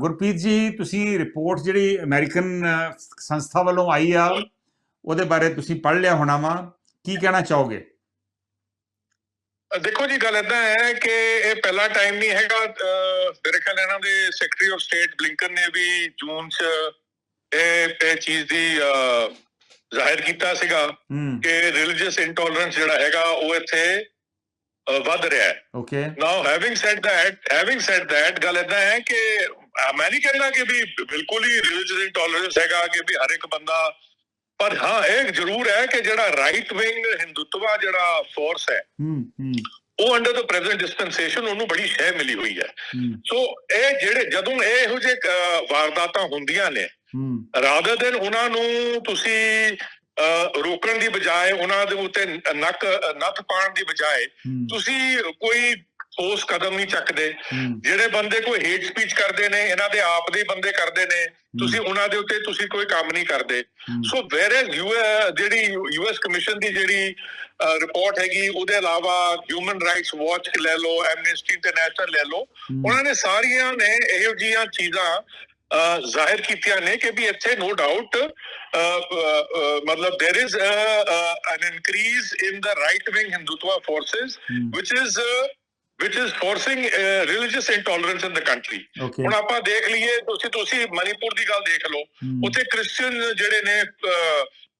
ਗੁਰਪ੍ਰੀਤ ਜੀ ਤੁਸੀਂ ਰਿਪੋਰਟ ਜਿਹੜੀ ਅਮਰੀਕਨ ਸੰਸਥਾ ਵੱਲੋਂ ਆਈ ਆ ਉਹਦੇ ਬਾਰੇ ਤੁਸੀਂ ਪੜ੍ਹ ਲਿਆ ਹੋਣਾ ਵਾ। ਕੀ ਕਹਿਣਾ ਚਾਹੋਗੇ? ਦੇਖੋ ਜੀ ਗੱਲ ਇਦਾਂ ਹੈ ਕਿ ਇਹ ਪਹਿਲਾ ਟਾਈਮ ਨਹੀਂ ਹੈਗਾ। ਮੇਰੇ ਖਿਆਲ ਇਹਨਾਂ ਦੇ ਸੈਕਟਰੀ ਆਫ ਸਟੇਟ ਬਲਿੰਕਨ ਨੇ ਵੀ ਜੂਨ 'ਚ ਇਹ ਇਹ ਚੀਜ਼ ਦੀ ਜ਼ਾਹਿਰ ਕੀਤਾ ਸੀਗਾ ਕਿ ਰਿਲੀਜੀਅਸ ਇੰਟੋਲਰੈਂਸ ਜਿਹੜਾ ਹੈਗਾ ਉਹ ਇੱਥੇ ਵੱਧ ਰਿਹਾ ਹੈ। Okay now having said that having said that ਗੱਲ ਇਦਾਂ ਹੈ ਕਿ ਮੈਂ ਨਹੀਂ ਕਹਿੰਦਾ ਕਿ ਵੀ ਬਿਲਕੁਲ ਹੀ ਰਿਲੀਜੀਅਸ ਇੰਟੋਲਰੈਂਸ ਹੈਗਾ ਕਿ ਵੀ ਹਰ ਇੱਕ ਬੰਦਾ ਪਰ ਹਾਂ ਇਹ ਜ਼ਰੂਰ ਹੈ ਕਿ ਜਿਹੜਾ ਰਾਈਟ ਵਿੰਗ ਹਿੰਦੂਤਵਾ ਜਿਹੜਾ ਫੋਰਸ ਹੈ ਹੂੰ ਹੂੰ। ਉਹ ਅੰਡਰ ਦ ਪ੍ਰੈਜ਼ੈਂਟ ਡਿਸਪੈਂਸੇਸ਼ਨ ਉਹਨੂੰ ਬੜੀ ਸ਼ੈ ਮਿਲੀ ਹੋਈ ਹੈ। ਸੋ ਇਹ ਜਿਹੜੇ ਜਦੋਂ ਇਹ ਜਿਹੇ ਵਾਰਦਾਤਾਂ ਹੁੰਦੀਆਂ ਨੇ ਰਾਦਰ ਦੈਨ ਉਹਨਾਂ ਨੂੰ ਤੁਸੀਂ ਰੋਕਣ ਦੀ ਬਜਾਏ ਉਹਨਾਂ ਦੇ ਉੱਤੇ ਨੱਕ ਨੱਥ ਪਾਉਣ ਦੀ ਬਜਾਏ ਤੁਸੀਂ ਕੋਈ ਠੋਸ ਕਦਮ ਨਹੀਂ ਚੱਕਦੇ। ਜਿਹੜੇ ਬੰਦੇ ਕੋਈ ਹੇਟ ਸਪੀਚ ਕਰਦੇ ਨੇ ਇਹਨਾਂ ਦੇ ਆਪ ਦੇ ਬੰਦੇ ਕਰਦੇ ਨੇ ਤੁਸੀਂ ਉਹਨਾਂ ਦੇ ਉੱਤੇ ਤੁਸੀਂ ਕੋਈ ਕੰਮ ਨਹੀਂ ਕਰਦੇ। ਸੋ ਵੇਰੇ ਜਿਹੜੀ ਯੂਐਸ ਕਮਿਸ਼ਨ ਦੀ ਜਿਹੜੀ ਰਿਪੋਰਟ ਹੈਗੀ ਉਹਦੇ ਇਲਾਵਾ ਹਿਊਮਨ ਰਾਈਟਸ ਵਾਚ ਲੈ ਲਓ ਐਮਨਿਸਟੀ ਇੰਟਰਨੈਸ਼ਨਲ ਲੈ ਲਓ ਉਹਨਾਂ ਨੇ ਸਾਰੀਆਂ ਨੇ ਇਹੋ ਜਿਹੀਆਂ ਚੀਜ਼ਾਂ ਜ਼ਾਹਿਰ ਕੀਤੀਆਂ ਨੇ ਕਿ ਵੀ ਇੱਥੇ no doubt matlab there is an increase in the right wing Hindutva forces, hmm. which is which is forcing uh, religious intolerance in the country ਹੁਣ ਆਪਾਂ ਦੇਖ ਲਈਏ ਤੁਸੀਂ ਤੁਸੀਂ ਮਨੀਪੁਰ ਦੀ ਗੱਲ ਦੇਖ ਲਓ ਉੱਥੇ ਕ੍ਰਿਸਚੀਅਨ ਜਿਹੜੇ ਨੇ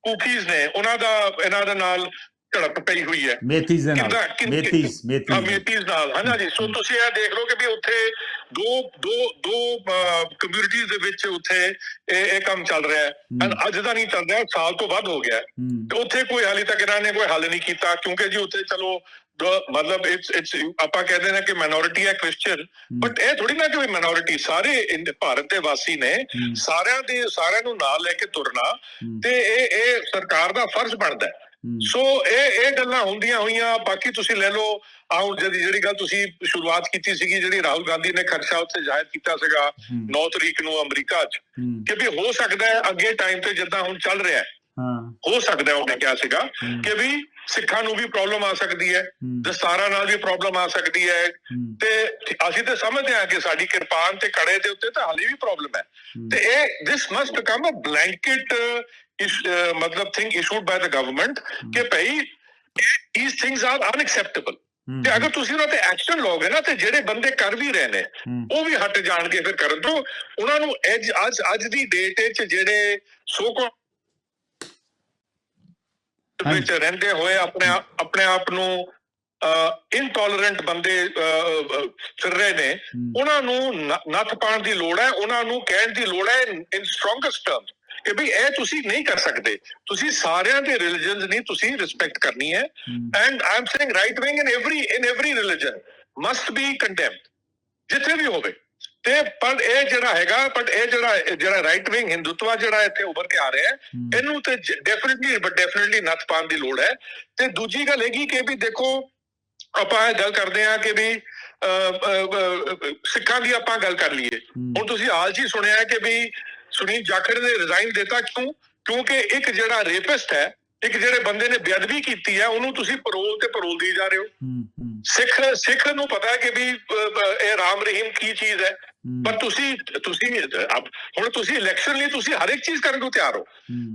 ਕੂਕੀਜ਼ ਨੇ ਉਹਨਾਂ ਦਾ ਇਹਨਾਂ ਦੇ ਨਾਲ ਝੜਪ ਪਈ ਹੋਈ ਹੈ। ਮੇਥੀਜ਼ ਦੇ ਨਾਲ ਮੇਥੀਜ਼ ਮੇਥੀਜ਼ ਕਮਿਊਨਿਟੀਜ਼ ਨਾਲ। ਹਨਾ ਜੀ ਸੋ ਤੁਸੀਂ ਇਹ ਦੇਖ ਲਓ ਕਿ ਵੀ ਉੱਥੇ ਦੋ ਦੋ ਦੋ ਕਮਿਊਨਿਟੀਜ਼ ਦੇ ਵਿੱਚ ਉੱਥੇ ਇਹ ਇਹ ਕੰਮ ਚੱਲ ਰਿਹਾ ਹੈ। ਅੱਜ ਦਾ ਨਹੀਂ ਚੱਲ ਰਿਹਾ ਸਾਲ ਤੋਂ ਵੱਧ ਹੋ ਗਿਆ ਤੇ ਉੱਥੇ ਕੋਈ ਹਾਲੇ ਤੱਕ ਇਹਨਾਂ ਨੇ ਕੋਈ ਹੱਲ ਨਹੀਂ ਕੀਤਾ ਕਿਉਂਕਿ ਜੀ ਉੱਥੇ ਚਲੋ ਮਤਲਬ ਇਟਸ ਇਟਸ ਆਪਾਂ ਕਹਿੰਦੇ ਨੇ ਕਿ ਮਾਈਨੋਰਿਟੀ ਹੈ ਕ੍ਰਿਸਚੀਅਨ ਬਟ ਇਹ ਥੋੜੀ ਨਾ ਕਿ ਮਾਈਨੋਰਿਟੀ ਸਾਰੇ ਭਾਰਤ ਦੇ ਵਾਸੀ ਨੇ ਸਾਰਿਆਂ ਦੇ ਸਾਰਿਆਂ ਨੂੰ ਨਾਲ ਲੈ ਕੇ ਤੁਰਨਾ ਤੇ ਇਹ ਇਹ ਸਰਕਾਰ ਦਾ ਫਰਜ਼ ਬਣਦਾ ਹੂੰ, ਸੋ ਇਹ ਇਹ ਗੱਲਾਂ ਹੁੰਦੀਆਂ ਹੋਈਆਂ ਬਾਕੀ ਤੁਸੀਂ ਲੈ ਲਓ ਆਉਂ ਜਿਹੜੀ ਜਿਹੜੀ ਗੱਲ ਤੁਸੀਂ ਸ਼ੁਰੂਆਤ ਕੀਤੀ ਸੀਗੀ ਜਿਹੜੀ ਰਾਹੁਲ ਗਾਂਧੀ ਨੇ ਖਰਚਾ ਉੱਥੇ ਜ਼ਾਹਿਰ ਕੀਤਾ ਸੀਗਾ ਹੂੰ, 9 ਤਰੀਕ ਨੂੰ ਅਮਰੀਕਾ 'ਚ ਕਿ ਵੀ ਹੋ ਸਕਦਾ ਹੈ ਅੱਗੇ ਟਾਈਮ ਤੇ ਜਿੱਦਾਂ ਹੁਣ ਚੱਲ ਰਿਹਾ ਹੈ। ਹਾਂ। ਹੋ ਸਕਦਾ ਹੈ ਉਹਨੇ ਕਿਹਾ ਸੀਗਾ ਕਿ ਵੀ ਸਿੱਖਾਂ ਨੂੰ ਵੀ ਪ੍ਰੋਬਲਮ ਆ ਸਕਦੀ ਹੈ ਦਸਤਾਰਾਂ ਨਾਲ ਵੀ ਪ੍ਰੋਬਲਮ ਆ ਸਕਦੀ ਹੈ। ਤੇ ਅਸੀਂ ਤੇ ਸਮਝਦੇ ਹਾਂ ਕਿ ਸਾਡੀ ਕਿਰਪਾਨ ਤੇ ਕੜੇ ਦੇ ਉੱਤੇ ਤਾਂ ਹਾਲੇ ਵੀ ਪ੍ਰੋਬਲਮ ਹੈ। ਤੇ ਇਹ this must become a blanket ਮਤਲਬ thing issued by the government ਕਿ ਭਈ things are unacceptable ਹੂੰ, ਤੇ ਅਗਰ ਤੁਸੀਂ ਉਹਨਾਂ ਤੇ ਐਕਸ਼ਨ ਲਓਗੇ ਨਾ ਤੇ ਜਿਹੜੇ ਬੰਦੇ ਕਰ ਵੀ ਰਹੇ ਨੇ ਉਹ ਵੀ ਹਟ ਜਾਣਗੇ ਫਿਰ ਕਰਨ ਤੋਂ ਉਹਨਾਂ ਨੂੰ ਅੱਜ ਅੱਜ ਅੱਜ ਦੀ ਡੇਟ ਵਿੱਚ ਜਿਹੜੇ ਸੋ ਕੋ ਵਿੱਚ ਰਹਿੰਦੇ ਹੋਏ ਆਪਣੇ ਆਪ- ਆਪਣੇ ਆਪ ਨੂੰ ਇਨਟੋਲਰੈਂਟ ਬੰਦੇ ਫਿਰ ਰਹੇ ਨੇ ਉਹਨਾਂ ਨੂੰ ਨੱਥ ਪਾਉਣ ਦੀ ਲੋੜ ਹੈ ਉਹਨਾਂ ਨੂੰ ਕਹਿਣ ਦੀ ਲੋੜ ਹੈ ਇਨ ਸਟਰੋਂਗੈਸਟ ਟਰਮਸ ਕਿ ਵੀ ਇਹ ਤੁਸੀਂ ਨਹੀਂ ਕਰ ਸਕਦੇ। ਤੁਸੀਂ ਸਾਰਿਆਂ ਦੇ ਰਿਲੀਜਨਸ ਨਹੀਂ ਤੁਸੀਂ ਰਿਸਪੈਕਟ ਕਰਨੀ ਹੈ। And I am saying right wing in every in every religion must be condemned ਜਿੱਥੇ ਵੀ ਹੋਵੇ। ਤੇ ਪਰ ਇਹ ਜਿਹੜਾ ਹੈਗਾ ਪਰ ਇਹ ਜਿਹੜਾ ਜਿਹੜਾ ਰਾਈਟ ਵਿੰਗ ਹਿੰਦੂਤਵਾ ਜਿਹੜਾ ਇੱਥੇ ਉੱਭਰ ਕੇ ਆ ਰਿਹਾ ਹੈ ਇਹਨੂੰ ਤੇ ਡੈਫੀਨਿਟਲੀ ਬਟ ਡੈਫੀਨਿਟਲੀ ਨੱਥ ਪਾਉਣ ਦੀ ਲੋੜ ਹੈ। ਤੇ ਦੂਜੀ ਗੱਲ ਹੈਗੀ ਕਿ ਵੀ ਦੇਖੋ ਆਪਾਂ ਇਹ ਗੱਲ ਕਰਦੇ ਆ ਕਿ ਵੀ ਸਿੱਖਾਂ ਦੀ ਆਪਾਂ ਗੱਲ ਕਰ ਲਈਏ। ਹੁਣ ਤੁਸੀਂ ਹਾਲ ਹੀ ਸੁਣਿਆ ਕਿ ਵੀ ਸੁਨੀਲ ਜਾਖੜ ਨੇ ਰਿਜ਼ਾਈਨ ਦਿੱਤਾ ਕਿਉਂ? ਕਿਉਂਕਿ ਇੱਕ ਜਿਹੜਾ ਰੇਪਿਸਟ ਹੈ ਇੱਕ ਜਿਹੜੇ ਬੰਦੇ ਨੇ ਬੇਅਦਬੀ ਕੀਤੀ ਹੈ ਉਹਨੂੰ ਤੁਸੀਂ ਪਰੋਲ ਤੇ ਪਰੋਲ ਦੀ ਜਾ ਰਹੇ ਹੋ। ਸਿੱਖ ਸਿੱਖ ਨੂੰ ਪਤਾ ਹੈ ਕਿ ਵੀ ਇਹ ਰਾਮ ਰਹੀਮ ਕੀ ਚੀਜ਼ ਹੈ। ਪਰ ਤੁਸੀਂ ਤੁਸੀਂ ਹੁਣ ਤੁਸੀਂ ਇਲੈਕਸ਼ਨ ਲਈ ਤੁਸੀਂ ਹਰ ਇੱਕ ਚੀਜ਼ ਕਰਨ ਨੂੰ ਤਿਆਰ ਹੋ।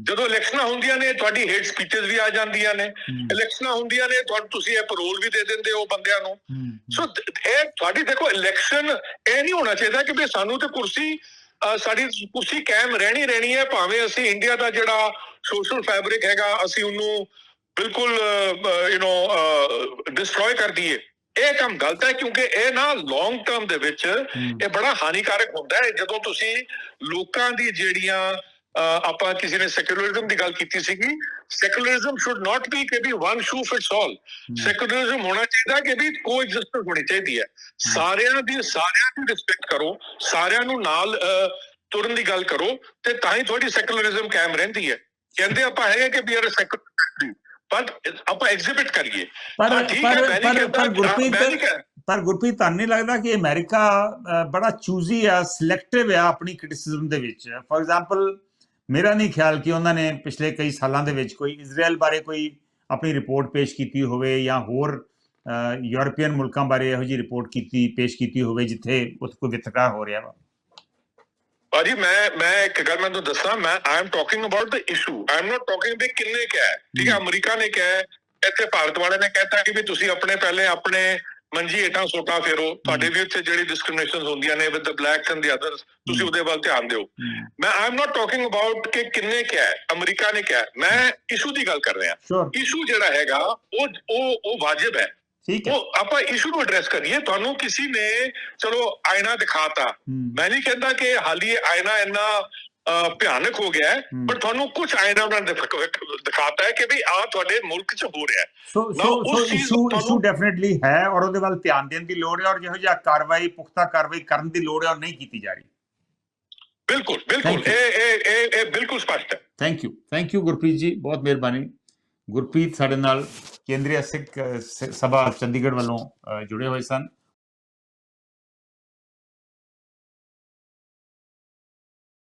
ਜਦੋਂ ਇਲੈਕਸ਼ਨਾਂ ਹੁੰਦੀਆਂ ਨੇ ਤੁਹਾਡੀ ਹੇਟ ਸਪੀਚਸ ਵੀ ਆ ਜਾਂਦੀਆਂ ਨੇ। ਇਲੈਕਸ਼ਨਾਂ ਹੁੰਦੀਆਂ ਨੇ ਤੁਹਾਨੂੰ ਤੁਸੀਂ ਇਹ ਪਰੋਲ ਵੀ ਦੇ ਦਿੰਦੇ ਹੋ ਬੰਦਿਆਂ ਨੂੰ। ਸੋ ਇਹ ਤੁਹਾਡੀ ਦੇਖੋ ਇਲੈਕਸ਼ਨ ਇਹ ਨਹੀਂ ਹੋਣਾ ਚਾਹੀਦਾ ਕਿ ਵੀ ਸਾਨੂੰ ਤੇ ਕੁਰਸੀ ਸਾਡੀ ਕੁਰਸੀ ਕਾਇਮ ਰਹਿਣੀ ਰਹਿਣੀ ਹੈ ਭਾਵੇਂ ਅਸੀਂ ਇੰਡੀਆ ਦਾ ਜਿਹੜਾ ਸੋਸ਼ਲ ਫੈਬਰਿਕ ਹੈਗਾ ਅਸੀਂ ਉਹਨੂੰ ਬਿਲਕੁਲ ਯੂ نو ਡਿਸਟਰੋਏ ਕਰ ਦਈਏ। ਇਹ ਕੰਮ ਗਲਤ ਹੈ ਕਿਉਂਕਿ ਇਹ ਨਾ ਲੌਂਗ ਟਰਮ ਦੇ ਵਿੱਚ ਇਹ ਬੜਾ ਹਾਨੀਕਾਰਕ ਹੁੰਦਾ ਹੈ। ਜਦੋਂ ਤੁਸੀਂ ਲੋਕਾਂ ਦੀ ਜਿਹੜੀਆਂ ਆਪਾਂ ਕਿਸੇ ਨੇ ਸੈਕੂਲਰਿਜ਼ਮ ਦੀ ਗੱਲ ਕੀਤੀ ਸੀਗੀ ਸੈਕੂਲਰਿਜ਼ਮ ਸ਼ੁੱਡ ਨਾਟ ਬੀ ਕਿ ਵੀ one shoe fits all secularism ਹੋਣਾ ਚਾਹੀਦਾ ਕਿ ਵੀ ਕੋਐਗਜ਼ਿਸਟੈਂਸ ਹੋਣੀ ਚਾਹੀਦੀ ਹੈ। ਸਾਰਿਆਂ ਦੀ ਸਾਰਿਆਂ ਦੀ ਰਿਸਪੈਕਟ ਕਰੋ ਸਾਰਿਆਂ ਨੂੰ ਨਾਲ ਤੁਰਨ ਦੀ ਗੱਲ ਕਰੋ ਤੇ ਤਾਂ ਹੀ ਤੁਹਾਡੀ ਸੈਕੂਲਰਿਜ਼ਮ ਕਾਇਮ ਰਹਿੰਦੀ ਹੈ। ਕਹਿੰਦੇ ਆਪਾਂ ਹੈਗੇ ਕਿ ਵੀ ਆਰ ਸੈਕੂਲਰ ਪਰ ਆਪਾਂ ਐਗਜ਼ਿਬਿਟ ਕਰੀਏ। ਪਰ ਪਰ ਪਰ ਗੁਰਪ੍ਰੀਤ ਪਰ ਗੁਰਪ੍ਰੀਤ ਤੁਹਾਨੂੰ ਨਹੀਂ ਲੱਗਦਾ ਕਿ ਅਮਰੀਕਾ ਬੜਾ ਚੂਜ਼ੀ ਆ ਸਿਲੈਕਟਿਵ ਆ ਆਪਣੀ ਕ੍ਰਿਟਿਸਿਜ਼ਮ ਦੇ ਵਿੱਚ? ਫੋਰ ਐਗਜ਼ਾਮਪਲ ਮੇਰਾ ਨਹੀਂ ਖਿਆਲ ਕਿ ਉਹਨਾਂ ਨੇ ਪਿਛਲੇ ਕਈ ਸਾਲਾਂ ਦੇ ਵਿੱਚ ਕੋਈ ਇਜ਼ਰਾਈਲ ਬਾਰੇ ਕੋਈ ਆਪਣੀ ਰਿਪੋਰਟ ਪੇਸ਼ ਕੀਤੀ ਹੋਵੇ ਜਾਂ ਹੋਰ ਯੂਰਪੀਅਨ ਮੁਲਕਾਂ ਬਾਰੇ ਇਹੋ ਜਿਹੀ ਰਿਪੋਰਟ ਕੀਤੀ ਪੇਸ਼ ਕੀਤੀ ਹੋਵੇ ਜਿੱਥੇ ਉੱਥੇ ਕੋਈ ਵਿਤਕਰਾ ਹੋ ਰਿਹਾ ਵਾ। ਭਾਜੀ ਮੈਂ ਮੈਂ ਇੱਕ ਗੱਲ ਮੈਂ ਤੁਹਾਨੂੰ ਦੱਸਾਂ ਮੈਂ I am talking about the issue I am not talking ਵੀ ਕਿੰਨੇ ਕਿਹਾ ਠੀਕ ਹੈ। ਅਮਰੀਕਾ ਨੇ ਕਿਹਾ ਇੱਥੇ ਭਾਰਤ ਵਾਲੇ ਨੇ ਕਹਿਤਾ ਕਿ ਵੀ ਤੁਸੀਂ ਆਪਣੇ ਪਹਿਲੇ ਆਪਣੇ ਮੰਜੀ ਹੇਠਾਂ ਸੋਟਾ ਫੇਰੋ ਤੁਹਾਡੇ ਵੀ ਉੱਥੇ ਜਿਹੜੀ ਡਿਸਕ੍ਰਿਮੀਨੇਸ਼ਨਸ ਹੁੰਦੀਆਂ ਨੇ with the blacks and the others ਤੁਸੀਂ। ਉਹਦੇ ਵੱਲ ਧਿਆਨ ਦਿਓ। ਮੈਂ I am not talking about ਕਿ ਕਿੰਨੇ ਕਿਹਾ ਹੈ ਅਮਰੀਕਾ ਨੇ ਕਿਹਾ। ਮੈਂ ਇਸ਼ੂ ਦੀ ਗੱਲ ਕਰ ਰਿਹਾ। ਇਸ਼ੂ ਜਿਹੜਾ ਹੈਗਾ ਉਹ ਉਹ ਉਹ ਵਾਜਬ ਹੈ। ਠੀਕ ਹੈ। ਉਹ ਆਪਾਂ ਇਸ਼ੂ ਨੂੰ ਐਡਰੈਸ ਕਰੀਏ ਤੁਹਾਨੂੰ ਕਿਸੇ ਨੇ ਚਲੋ ਆਇਨਾ ਦਿਖਾਤਾ। ਮੈਂ ਨਹੀਂ ਕਹਿੰਦਾ ਕਿ ਹਾਲੀ ਆਇਨਾ ਇੰਨਾ ਭਿਆਨਕ ਹੋ ਗਿਆ। ਪਰ ਤੁਹਾਨੂੰ ਕੁਝ ਆਇਨਾ ਉਹਨਾਂ ਨੇ ਦਿਖ- ਦਿਖਾਤਾ ਹੈ ਕਿ ਵੀ ਆ ਤੁਹਾਡੇ ਮੁਲਕ 'ਚ ਹੋ ਰਿਹਾ ਹੈ। So so issue issue definitely ਹੈ ਔਰ ਉਹਦੇ ਵੱਲ ਧਿਆਨ ਦੇਣ ਦੀ ਲੋੜ ਹੈ ਔਰ ਜਿਹੋ ਜਿਹਾ ਕਾਰਵਾਈ ਪੁਖਤਾ ਕਾਰਵਾਈ ਕਰਨ ਦੀ ਲੋੜ ਹੈ ਔਰ ਨਹੀਂ ਕੀਤੀ ਜਾ ਰਹੀ। ਬਿਲਕੁਲ ਬਿਲਕੁਲ. ਇਹ ਇਹ ਇਹ ਇਹ ਬਿਲਕੁਲ ਸਪਸ਼ਟ ਹੈ। Thank you thank you Gurpreet ji. ਬਹੁਤ ਮਿਹਰਬਾਨੀ। ਗੁਰਪ੍ਰੀਤ ਸਾਡੇ ਨਾਲ ਕੇਂਦਰੀ ਸਿੱਖ ਸਭਾ ਚੰਡੀਗੜ੍ਹ ਵੱਲੋਂ ਜੁੜੇ ਹੋਏ ਸਨ।